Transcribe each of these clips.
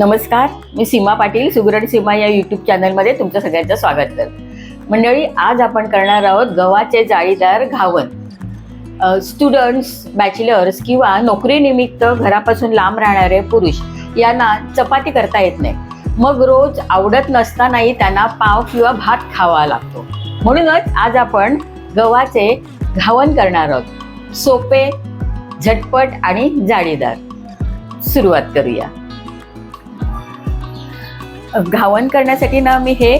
नमस्कार मी सीमा पाटील सुगरण सीमा या यूट्यूब चॅनलमध्ये तुमचं सगळ्यांचं स्वागत करते. मंडळी आज आपण करणार आहोत गव्हाचे जाळीदार घावन. स्टुडंट्स बॅचलर्स किंवा नोकरीनिमित्त घरापासून लांब राहणारे पुरुष यांना चपाती करता येत नाही. मग रोज आवडत नसतानाही त्यांना पाव किंवा भात खावा लागतो. म्हणूनच आज आपण गव्हाचे घावन करणार आहोत. सोपे झटपट आणि जाळीदार. सुरुवात करूया. घावन करण्यासाठी ना मी हे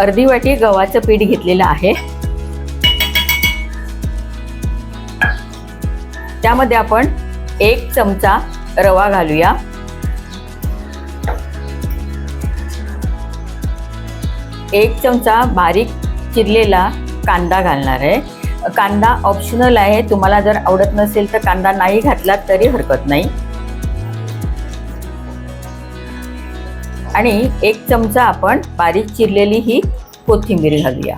अर्धी वाटी गव्हाचं पीठ घेतलेलं आहे. त्यामध्ये आपण एक चमचा रवा घालूया. एक चमचा बारीक चिरलेला कांदा घालणार आहे. कांदा ऑप्शनल आहे. तुम्हाला जर आवडत नसेल तर कांदा नाही घातला तरी हरकत नाही. आणि एक चमचा आपण बारीक चिरलेली ही कोथिंबीर घालूया.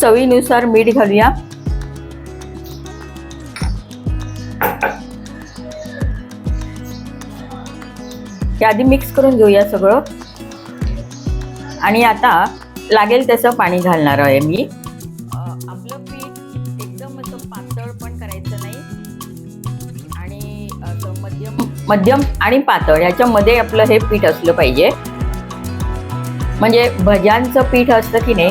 चवीनुसार मीठ घालूया. आधी मिक्स करून घेऊया सगळं. आणि आता लागेल तसं पाणी घालणार आहे मी. आपलं पीठ एकदम असं पातळ पण करायचं नाही. आणि असं मध्यम मध्यम आणि पातळ ह्याच्यामध्ये आपलं हे पीठ असलं पाहिजे. म्हणजे भज्यांचं पीठ असतं की नाही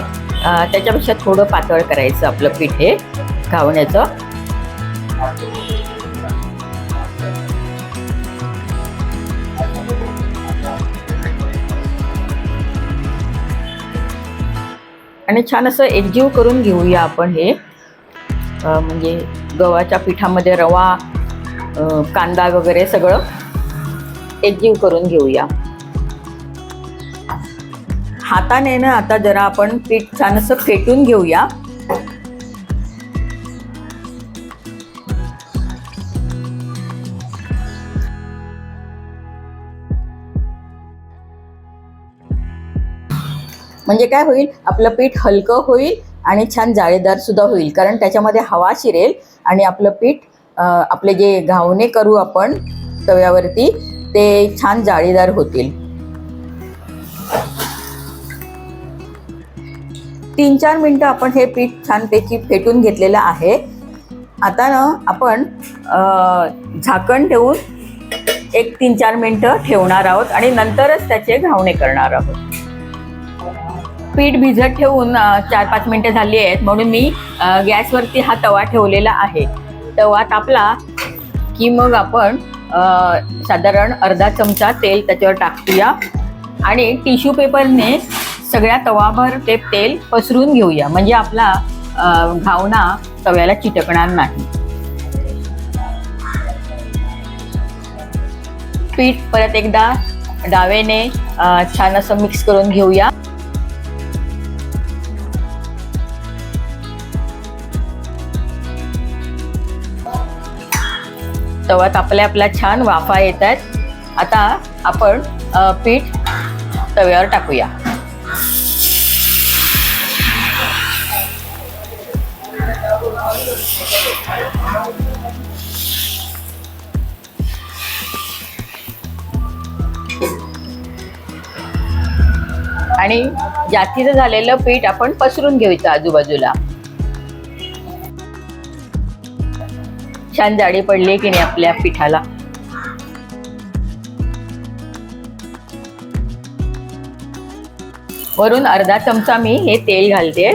त्याच्यापेक्षा थोडं पातळ करायचं आपलं पीठ हे घावण्याचं. आणि छान असं एकजीव करून घेऊया आपण हे. म्हणजे गव्हाच्या पिठामध्ये रवा कांदा वगैरे सगळं एकजीव करून घेऊया. हाताने ना आता जरा आपण पीठ छान असं फेटून घेऊया. म्हणजे काय होईल? आपलं पीठ हलकं होईल आणि छान जाळीदार सुद्धा होईल. कारण त्याच्यामध्ये हवा शिरेल आणि आपलं पीठ आपले जे घावणे करू आपण तव्यावरती ते छान जाळीदार होतील. तीन चार मिनटं आपण हे पीठ छानपैकी फेटून घेतलेलं आहे. आता ना आपण झाकण ठेवून एक तीन चार मिनटं ठेवणार आहोत आणि नंतरच त्याचे घावणे करणार आहोत. पीठ भिजत ठेवून चार पाच मिनटं झाली आहेत. म्हणून मी गॅसवरती हा तवा ठेवलेला आहे. तवा तापला की मग आपण साधारण अर्धा चमचा तेल त्याच्यावर टाकूया आणि टिश्यू पेपरने सगळ्या तवाभर ते तेल पसरून घेऊया. म्हणजे आपला घावना तव्याला चिटकणार नाही. पीठ परत एकदा डावेने छान असं मिक्स करून घेऊया. तवा तापल्या आपला छान वाफा येत आहेत. आता आपण पीठ तव्यावर टाकूया. आणि जास्तीचं झालेलं पीठ आपण पसरून घेऊया आजूबाजूला. छान जाडी पडली की नाही आपल्या पिठाला. वरून अर्धा चमचा मी हे तेल घालते.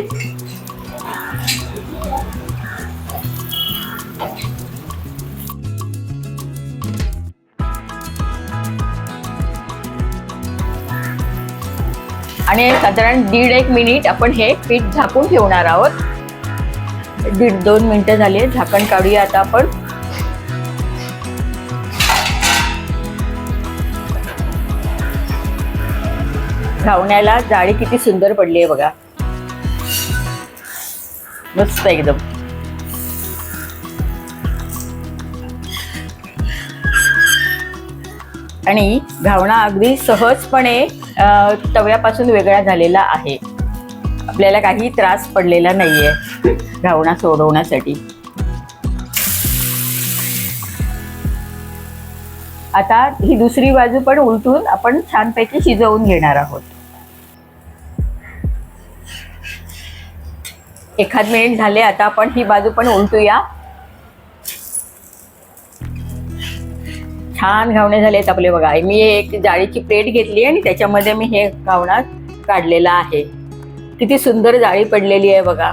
आणि साधारण दीड एक मिनिट आपण हे पीठ झाकून ठेवणार आहोत. दीड दोन मिनटं झाली झाकण काढूया आता आपण. घावण्याला जाळी किती सुंदर पडली आहे बघा. मस्त एकदम. आणि घावणा अगदी सहजपणे तव्यापासून वेगळा झालेला आहे. आपल्याला काही त्रास पडलेला नाहीये. घावणा सोडवण्यासाठी. आता ही दुसरी बाजू पण उलटून आपण छानपैकी शिजवून घेणार आहोत. एखाद मिनिट झाले आता आपण ही बाजू पण उलटूया. छान घावणे झालेत आपले बघा. मी एक जाळीची प्लेट घेतली आणि त्याच्यामध्ये मी हे घावणा काढलेला आहे. किती सुंदर जाळी पडलेली आहे बघा.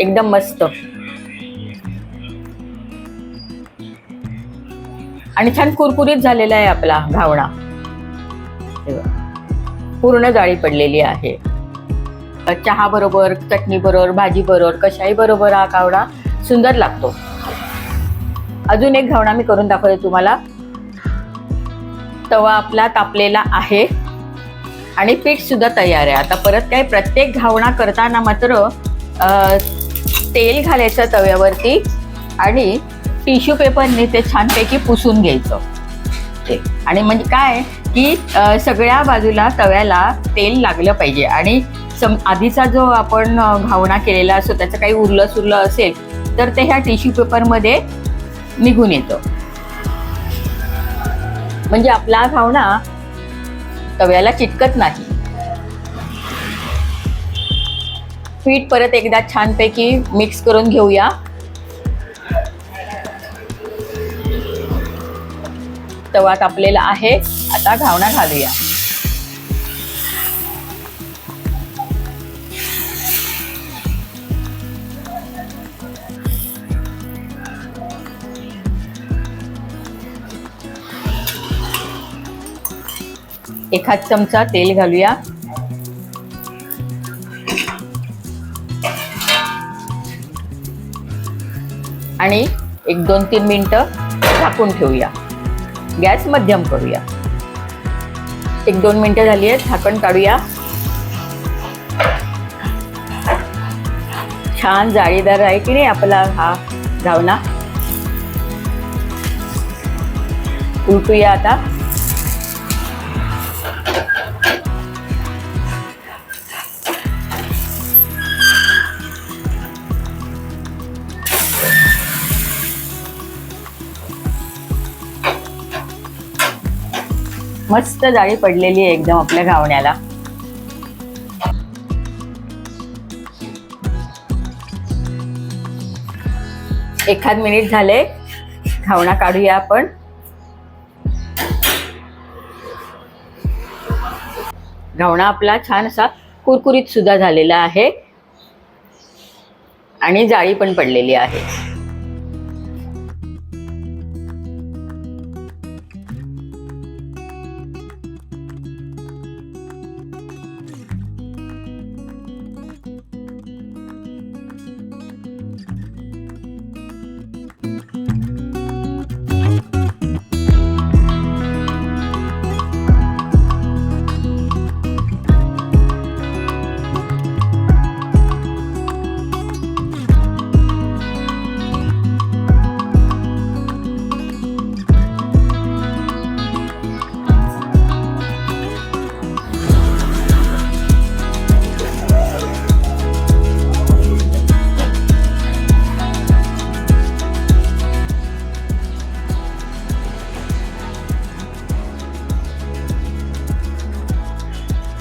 एकदम मस्त. आणि छान कुरकुरीत झालेला आहे आपला घावणा. पूर्ण जाळी पडलेली आहे. चहा बरोबर चटणी बरोबर भाजी बरोबर कशाही बरोबर हा घावणा सुंदर लागतो. अजून एक घावणा मी करून दाखवते तुम्हाला. तवा आपला तापलेला आहे आणि पीठ सुद्धा तयार आहे. आता परत काय प्रत्येक घावणा करताना मात्र तेल घालायचं तव्यावरती आणि टिश्यू पेपरने ते छानपैकी पुसून घ्यायचं. ते आणि म्हणजे काय? की सगळ्या बाजूला तव्याला तेल लागलं पाहिजे. आणि सम आधीचा जो आपण घावणा केलेला असतो त्याचं काही उरलं सुरलं असेल तर ते ह्या टिश्यू पेपरमध्ये निघून येतं. म्हणजे आपला घावणा तव्याला चिटकत नाही. पीठ परत एकदा छानपैकी मिक्स करून घेऊया. तवा तापलेला आहे. आता घावणा घालूया. एखाद चमचा तेल घालूया. आणि एक दोन तीन मिनिटं झाकून ठेवूया. गॅस मध्यम करूया. एक दोन मिनिटं झाली आहेत झाकण काढूया. छान जाळीदार आहे की नाही आपला हा घावना उलटूया आता. मस्त जाळी पडलेली आहे एकदम आपल्या घावण्याला. एखाद मिनिट झाले घावणा काढूया आपण. घावणा आपला छान असा कुरकुरीत सुद्धा झालेला आहे. आणि जाळी पण पडलेली आहे.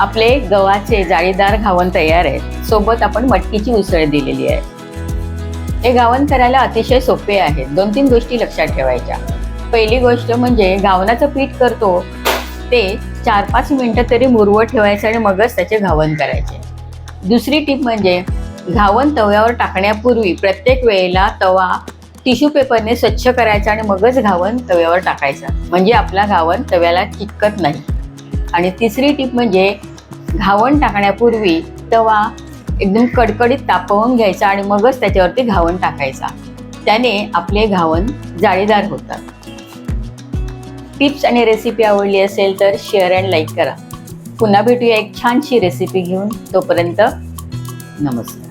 आपले गव्हाचे जाळीदार घावन तयार आहे सोबत आपण मटकीची उसळ दिलेली आहे. हे घावन करायला अतिशय सोपे आहे. दोन तीन गोष्टी लक्षात ठेवायच्या. पहिली गोष्ट म्हणजे घावणाचं पीठ करतो. ते चार पाच मिनटं तरी मुरवत ठेवायचं आणि मगच त्याचे घावन करायचे. दुसरी टीप म्हणजे घावन तव्यावर टाकण्यापूर्वी प्रत्येक वेळेला तवा टिश्यू पेपरने स्वच्छ करायचा आणि मगच घावन तव्यावर टाकायचा. म्हणजे आपला घावन तव्याला चिटकत नाही. आणि तिसरी टीप म्हणजे घावण टाकण्यापूर्वी तवा एकदम कडकडीत तापवून घ्यायचा आणि मगच त्याच्यावरती घावण टाकायचा. त्याने आपले घावण जाळीदार होतात. टिप्स आणि रेसिपी आवडली असेल तर शेअर अँड लाईक करा. पुन्हा भेटूया एक छानशी रेसिपी घेऊन. तोपर्यंत नमस्कार.